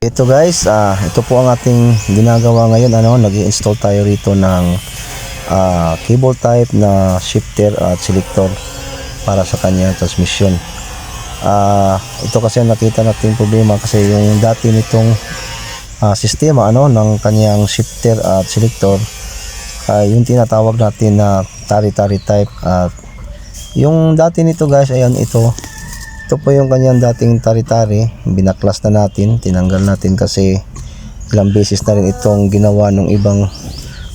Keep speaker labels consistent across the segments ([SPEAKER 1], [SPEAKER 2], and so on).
[SPEAKER 1] Ito guys, ah ito po ang ating ginagawa ngayon. Ano, nag install tayo rito ng ah, cable type na shifter at selector para sa kanyang transmission. Ah, ito kasi nakita nating problema kasi yung dati nitong ah, sistema ano ng kanyang shifter at selector ay yung tinatawag natin na tari-tari type at yung dati nito guys ayan ito ito po yung kanyang dating tari-tari. Binaklas na natin. Tinanggal natin kasi ilang beses na rin itong ginawa ng ibang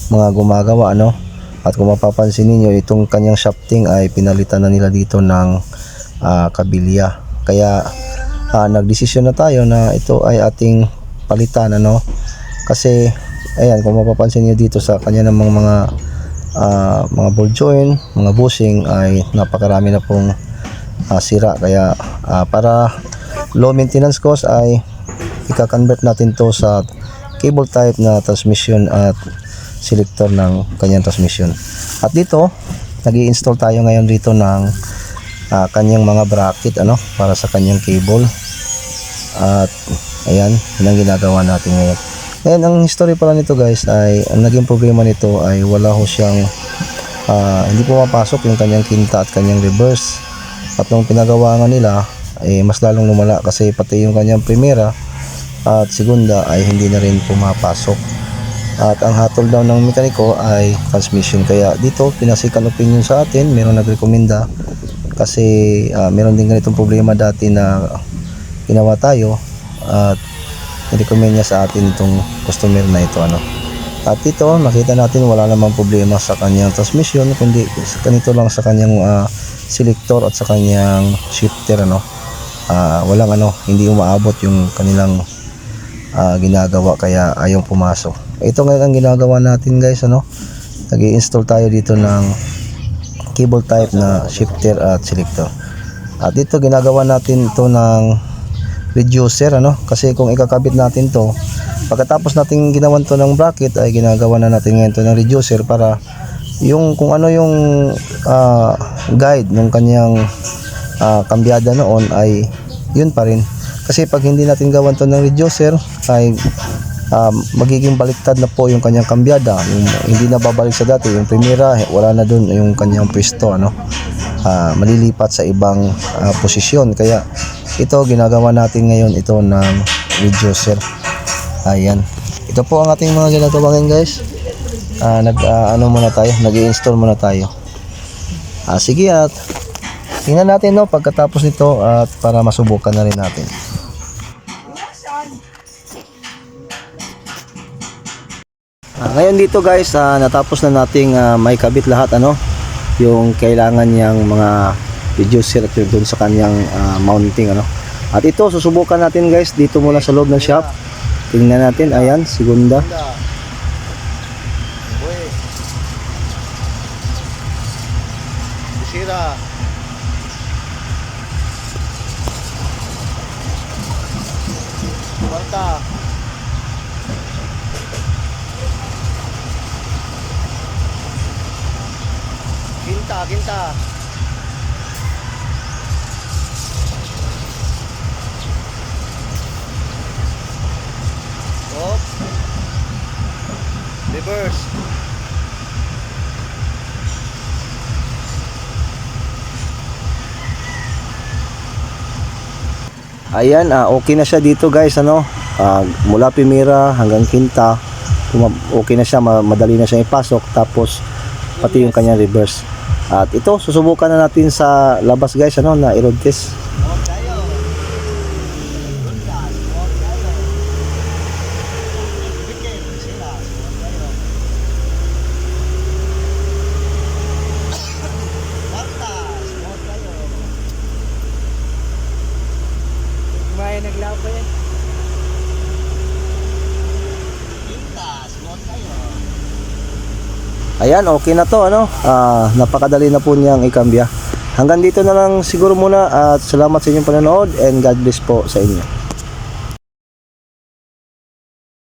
[SPEAKER 1] mga gumagawa. Ano? At kung mapapansin ninyo, itong kanyang shafting ay pinalitan na nila dito ng ah, kabilya. Kaya ah, nagdesisyon na tayo na ito ay ating palitan. Ano? Kasi ayan, kung mapapansin niyo dito sa kanya namang mga ah, mga ball joint, mga bushing ay napakarami na pong ah, sira kaya ah, para low maintenance cost ay ika-convert natin to sa cable type na transmission at selector ng kanyang transmission. At dito nag install tayo ngayon dito ng ah, kanyang mga bracket ano para sa kanyang cable. At ayan yun ang ginagawa natin ngayon. Ngayon ang history pala nito guys ay ang naging problema nito ay wala ho siyang ah, hindi pumapasok yung kanyang kinta at kanyang reverse at nung pinagawa nga nila eh, mas lalong lumala kasi pati yung kanyang primera at segunda ay hindi na rin pumapasok. At ang hatol daw ng mekaniko ay transmission. Kaya dito pinasikan opinion sa atin. Meron nagrekomenda kasi ah, meron din ganitong problema dati na ginawa tayo at nirecommend niya sa atin itong customer na ito ano at dito nakita natin wala namang problema sa kanyang transmission kundi kanito lang sa kanyang ah, selector at sa kanyang shifter ano. Ah, walang ano hindi umaabot yung kanilang ah, ginagawa kaya ayaw pumasok. Ito ngayon ang ginagawa natin guys ano. Nag install tayo dito ng cable type na shifter at selector. At dito ginagawa natin ito ng reducer ano. Kasi kung ikakabit natin to pagkatapos natin ginawan to ng bracket ay ginagawa na natin ngayon to ng reducer para yung kung ano yung ah, guide ng kanyang ah, kambyada noon ay yun pa rin. Kasi pag hindi natin gawan to ng reducer ay um, magiging baliktad na po yung kanyang kambyada. Yung hindi na babalik sa dati yung primera eh, wala na dun yung kanyang pwesto ano? Ah, malilipat sa ibang ah, posisyon. Kaya ito ginagawa natin ngayon ito ng reducer ayan ito po ang ating mga ginagawa ngayon guys Ah, nag ah, ano muna tayo nag-install muna tayo Ah, sige at tingnan natin no pagkatapos nito at para masubukan na rin natin. Ah, ngayon dito guys, ah, natapos na nating ah, may kabit lahat ano yung kailangan niyang mga reducer at dun sa kanyang ah, mounting ano. At ito susubukan natin guys dito muna sa loob ng shop. Tingnan natin, ayan, segunda.
[SPEAKER 2] Sira. Kwarta. Kinta, kinta. Reverse.
[SPEAKER 1] Ayan, ah, okay na siya dito guys, ano? Ah, mula Primera hanggang Quinta, okay na siya, ma- madali na siya ipasok. Tapos, pati yung kanyang reverse. At ito, susubukan na natin sa labas guys, ano, na i-road test. Ayan, okay na to, ano? Ah, napakadali na po niyang ikambya. Hanggang dito na lang siguro muna at salamat sa inyong panonood and God bless po sa inyo.